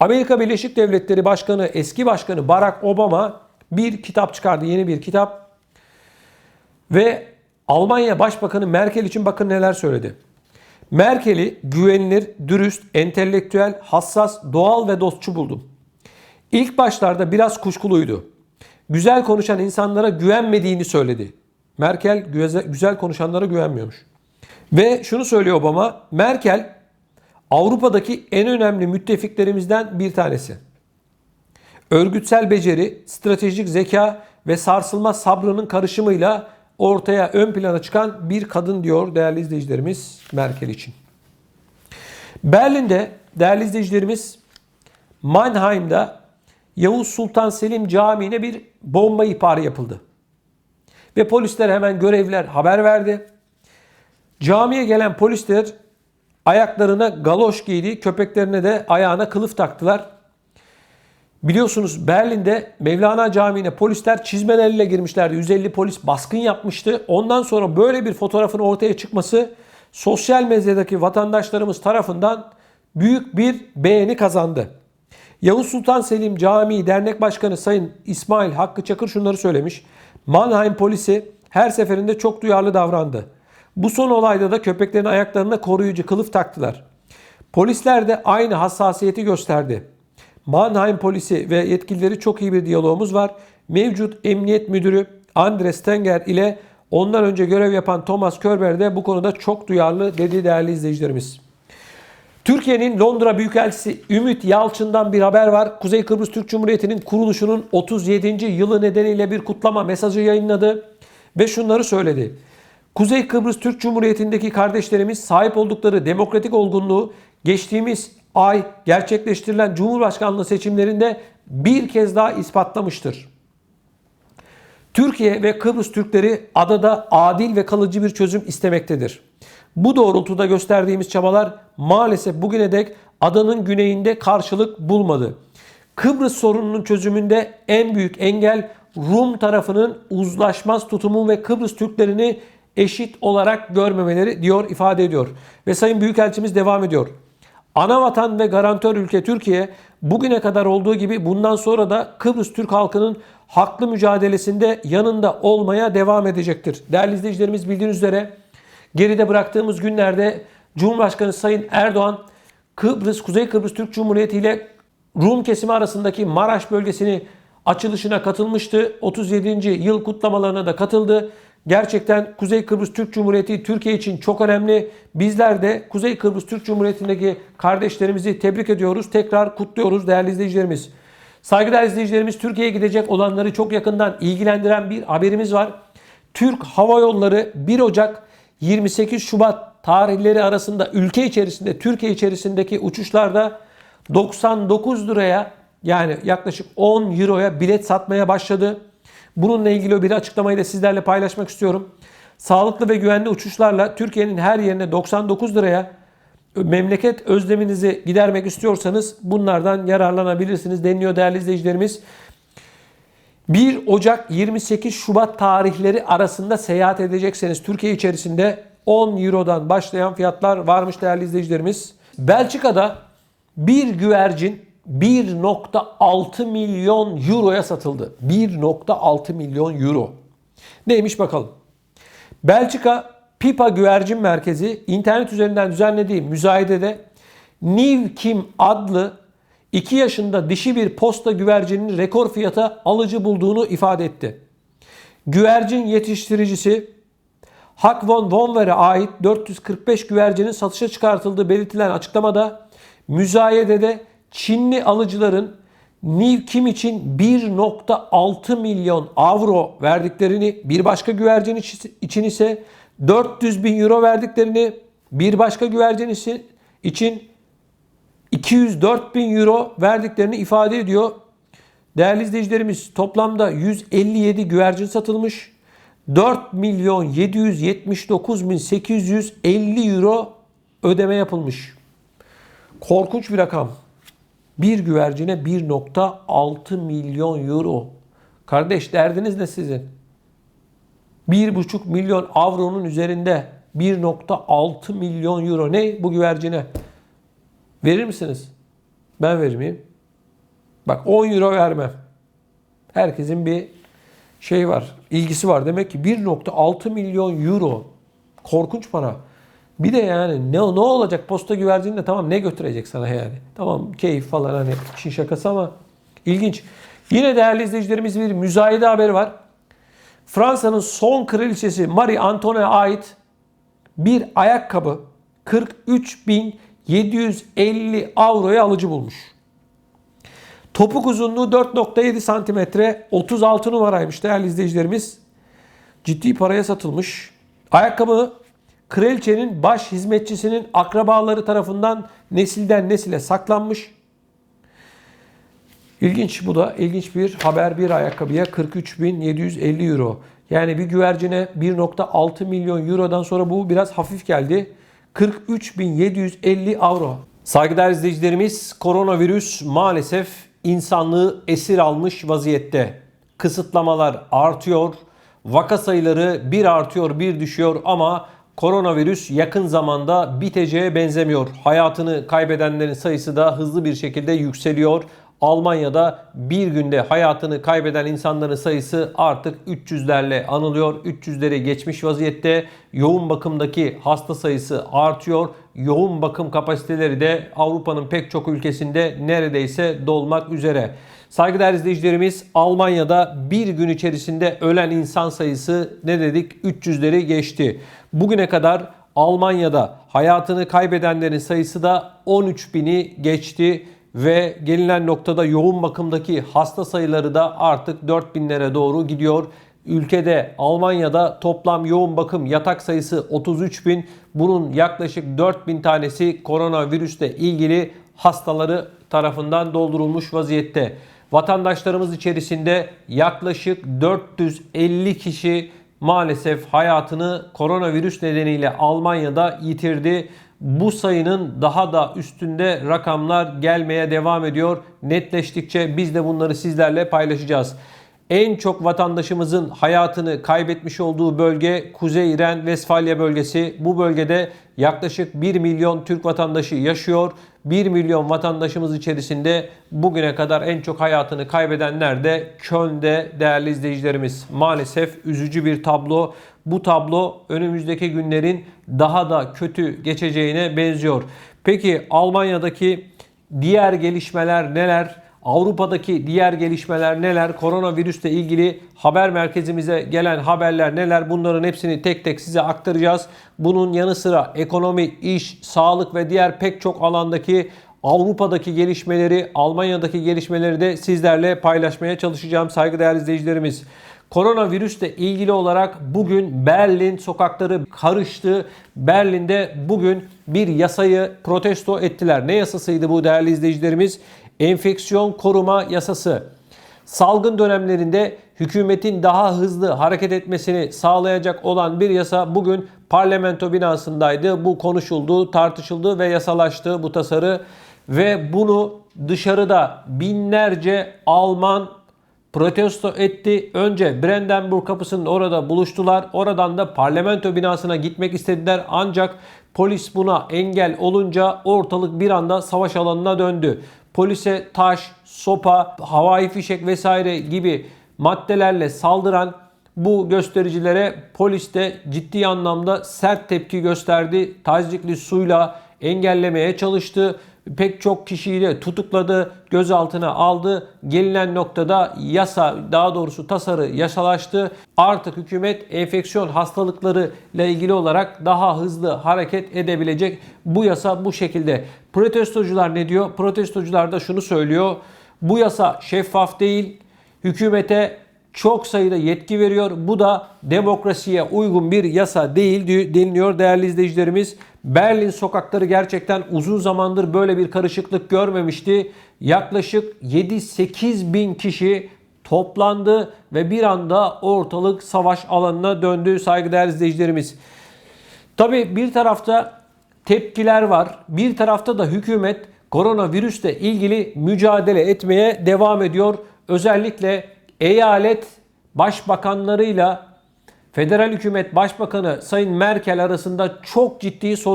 Amerika Birleşik Devletleri Başkanı, eski başkanı Barack Obama bir kitap çıkardı, yeni bir kitap. Ve Almanya Başbakanı Merkel için bakın neler söyledi. Merkel'i güvenilir, dürüst, entelektüel, hassas, doğal ve dostçu buldum. İlk başlarda biraz kuşkuluydu. Güzel konuşan insanlara güvenmediğini söyledi. Merkel güzel, konuşanlara güvenmiyormuş. Ve şunu söylüyor Obama, Merkel Avrupa'daki en önemli müttefiklerimizden bir tanesi. Örgütsel beceri, stratejik zeka ve sarsılmaz sabrının karışımıyla ortaya ön plana çıkan bir kadın diyor değerli izleyicilerimiz Merkel için. Berlin'de değerli izleyicilerimiz Mannheim'da Yavuz Sultan Selim Camii'ne bir bomba ihbarı yapıldı. Ve polisler hemen görevliler haber verdi. Camiye gelen polisler ayaklarına galoş giydi, köpeklerine de ayağına kılıf taktılar. Biliyorsunuz Berlin'de Mevlana Camii'ne polisler çizmeleriyle girmişlerdi. 150 polis baskın yapmıştı. Ondan sonra böyle bir fotoğrafın ortaya çıkması sosyal medyadaki vatandaşlarımız tarafından büyük bir beğeni kazandı. Yavuz Sultan Selim Camii Dernek Başkanı Sayın İsmail Hakkı Çakır şunları söylemiş. Mannheim polisi her seferinde çok duyarlı davrandı. Bu son olayda da köpeklerin ayaklarına koruyucu kılıf taktılar. Polisler de aynı hassasiyeti gösterdi. Mannheim polisi ve yetkilileri çok iyi bir diyalogumuz var. Mevcut emniyet müdürü Andres Stenger ile ondan önce görev yapan Thomas Körber de bu konuda çok duyarlı dedi değerli izleyicilerimiz. Türkiye'nin Londra Büyükelçisi Ümit Yalçın'dan bir haber var. Kuzey Kıbrıs Türk Cumhuriyeti'nin kuruluşunun 37. yılı nedeniyle bir kutlama mesajı yayınladı ve şunları söyledi. Kuzey Kıbrıs Türk Cumhuriyeti'ndeki kardeşlerimiz sahip oldukları demokratik olgunluğu geçtiğimiz ay gerçekleştirilen Cumhurbaşkanlığı seçimlerinde bir kez daha ispatlamıştır. Türkiye ve Kıbrıs Türkleri adada adil ve kalıcı bir çözüm istemektedir. Bu doğrultuda gösterdiğimiz çabalar maalesef bugüne dek adanın güneyinde karşılık bulmadı. Kıbrıs sorununun çözümünde en büyük engel Rum tarafının uzlaşmaz tutumu ve Kıbrıs Türklerini eşit olarak görmemeleri diyor ifade ediyor. Ve Sayın Büyükelçimiz devam ediyor. Ana vatan ve garantör ülke Türkiye bugüne kadar olduğu gibi bundan sonra da Kıbrıs Türk halkının haklı mücadelesinde yanında olmaya devam edecektir. Değerli izleyicilerimiz bildiğiniz üzere geride bıraktığımız günlerde Cumhurbaşkanı Sayın Erdoğan Kıbrıs, Kuzey Kıbrıs Türk Cumhuriyeti ile Rum kesimi arasındaki Maraş bölgesini açılışına katılmıştı. 37. yıl kutlamalarına da katıldı. Gerçekten Kuzey Kıbrıs Türk Cumhuriyeti Türkiye için çok önemli. Bizler de Kuzey Kıbrıs Türk Cumhuriyeti'ndeki kardeşlerimizi tebrik ediyoruz. Tekrar kutluyoruz değerli izleyicilerimiz. Saygıdeğer izleyicilerimiz Türkiye'ye gidecek olanları çok yakından ilgilendiren bir haberimiz var. Türk Hava Yolları 1 Ocak 28 Şubat tarihleri arasında ülke içerisinde Türkiye içerisindeki uçuşlarda 99 liraya yani yaklaşık 10 euroya bilet satmaya başladı. Bununla ilgili bir açıklamayı da sizlerle paylaşmak istiyorum. Sağlıklı ve güvenli uçuşlarla Türkiye'nin her yerine 99 liraya memleket özleminizi gidermek istiyorsanız bunlardan yararlanabilirsiniz deniliyor değerli izleyicilerimiz. 1 Ocak 28 Şubat tarihleri arasında seyahat edecekseniz Türkiye içerisinde 10 Euro'dan başlayan fiyatlar varmış değerli izleyicilerimiz. Belçika'da bir güvercin 1.6 milyon euroya satıldı. 1.6 milyon euro. Neymiş bakalım. Belçika Pipa Güvercin Merkezi internet üzerinden düzenlediği müzayedede Niv Kim adlı 2 yaşında dişi bir posta güvercinin rekor fiyata alıcı bulduğunu ifade etti. Güvercin yetiştiricisi Hak von Vonver'e ait 445 güvercinin satışa çıkartıldığı belirtilen açıklamada müzayedede Çinli alıcıların Niv Kim için 1.6 milyon avro verdiklerini, bir başka güvercin için ise 400 bin euro verdiklerini, bir başka güvercin için 204 bin euro verdiklerini ifade ediyor. Değerli izleyicilerimiz toplamda 157 güvercin satılmış. 4 milyon 779 bin 850 euro ödeme yapılmış. Korkunç bir rakam. Bir güvercine 1.6 milyon euro. Kardeş derdiniz ne sizin? 1.5 milyon avronun üzerinde 1.6 milyon euro ne bu güvercine? Verir misiniz? Ben vermeyeyim. Bak 10 euro vermem. Herkesin bir şey var, ilgisi var. Demek ki 1.6 milyon euro. Korkunç para. Bir de yani ne, ne olacak posta güvercinle tamam ne götürecek sana yani. Tamam keyif falan hani işin şakası ama ilginç. Yine değerli izleyicilerimiz bir müzayede haberi var. Fransa'nın son kraliçesi Marie Antoine'ye ait bir ayakkabı 43.750 avroya alıcı bulmuş. Topuk uzunluğu 4.7 santimetre 36 numaraymış değerli izleyicilerimiz. Ciddi paraya satılmış. Ayakkabı kraliçenin baş hizmetçisinin akrabaları tarafından nesilden nesile saklanmış. İlginç bu da ilginç bir haber bir ayakkabıya 43.750 euro. Yani bir güvercine 1.6 milyon eurodan sonra bu biraz hafif geldi. 43.750 avro. Saygıdeğer izleyicilerimiz koronavirüs maalesef insanlığı esir almış vaziyette. Kısıtlamalar artıyor. Vaka sayıları bir artıyor bir düşüyor ama koronavirüs yakın zamanda biteceğe benzemiyor. Hayatını kaybedenlerin sayısı da hızlı bir şekilde yükseliyor. Almanya'da bir günde hayatını kaybeden insanların sayısı artık 300'lerle anılıyor. 300'leri geçmiş vaziyette. Yoğun bakımdaki hasta sayısı artıyor. Yoğun bakım kapasiteleri de Avrupa'nın pek çok ülkesinde neredeyse dolmak üzere. Saygıdeğer izleyicilerimiz Almanya'da bir gün içerisinde ölen insan sayısı ne dedik 300'leri geçti. Bugüne kadar Almanya'da hayatını kaybedenlerin sayısı da 13 bini geçti ve gelinen noktada yoğun bakımdaki hasta sayıları da artık 4000'lere doğru gidiyor. Ülkede Almanya'da toplam yoğun bakım yatak sayısı 33 bin. Bunun yaklaşık 4000 tanesi koronavirüsle ilgili hastaları tarafından doldurulmuş vaziyette. Vatandaşlarımız içerisinde yaklaşık 450 kişi maalesef hayatını koronavirüs nedeniyle Almanya'da yitirdi. Bu sayının daha da üstünde rakamlar gelmeye devam ediyor. Netleştikçe biz de bunları sizlerle paylaşacağız. En çok vatandaşımızın hayatını kaybetmiş olduğu bölge Kuzey Ren Vesfalya bölgesi. Bu bölgede yaklaşık 1 milyon Türk vatandaşı yaşıyor. 1 milyon vatandaşımız içerisinde bugüne kadar en çok hayatını kaybedenler de Köln'de değerli izleyicilerimiz. Maalesef üzücü bir tablo. Bu tablo önümüzdeki günlerin daha da kötü geçeceğine benziyor. Peki Almanya'daki diğer gelişmeler neler? Avrupa'daki diğer gelişmeler neler? Koronavirüsle ilgili haber merkezimize gelen haberler neler? Bunların hepsini tek tek size aktaracağız. Bunun yanı sıra ekonomi, iş, sağlık ve diğer pek çok alandaki Avrupa'daki gelişmeleri, Almanya'daki gelişmeleri de sizlerle paylaşmaya çalışacağım saygıdeğer izleyicilerimiz. Koronavirüsle ilgili olarak bugün Berlin sokakları karıştı. Berlin'de bugün bir yasayı protesto ettiler. Ne yasasıydı bu değerli izleyicilerimiz? Enfeksiyon koruma yasası. Salgın dönemlerinde hükümetin daha hızlı hareket etmesini sağlayacak olan bir yasa bugün parlamento binasındaydı. Bu konuşuldu, tartışıldı ve yasalaştı bu tasarı ve bunu dışarıda binlerce Alman protesto etti. Önce Brandenburg kapısının orada buluştular. Oradan da parlamento binasına gitmek istediler. Ancak polis buna engel olunca ortalık bir anda savaş alanına döndü. Polise taş, sopa, havai fişek vesaire gibi maddelerle saldıran bu göstericilere polis de ciddi anlamda sert tepki gösterdi. Tazikli suyla engellemeye çalıştı pek çok kişiyi de tutukladı, gözaltına aldı. Gelinen noktada yasa, daha doğrusu tasarı yasalaştı. Artık hükümet enfeksiyon hastalıkları ile ilgili olarak daha hızlı hareket edebilecek. Bu yasa bu şekilde. Protestocular ne diyor? Protestocular da şunu söylüyor. Bu yasa şeffaf değil. Hükümete çok sayıda yetki veriyor. Bu da demokrasiye uygun bir yasa değil deniliyor değerli izleyicilerimiz. Berlin sokakları gerçekten uzun zamandır böyle bir karışıklık görmemişti. Yaklaşık 7-8 bin kişi toplandı ve bir anda ortalık savaş alanına döndü saygıdeğer izleyicilerimiz. Tabi bir tarafta tepkiler var. Bir tarafta da hükümet koronavirüsle ilgili mücadele etmeye devam ediyor. Özellikle eyalet başbakanlarıyla federal hükümet başbakanı Sayın Merkel arasında çok ciddi sorun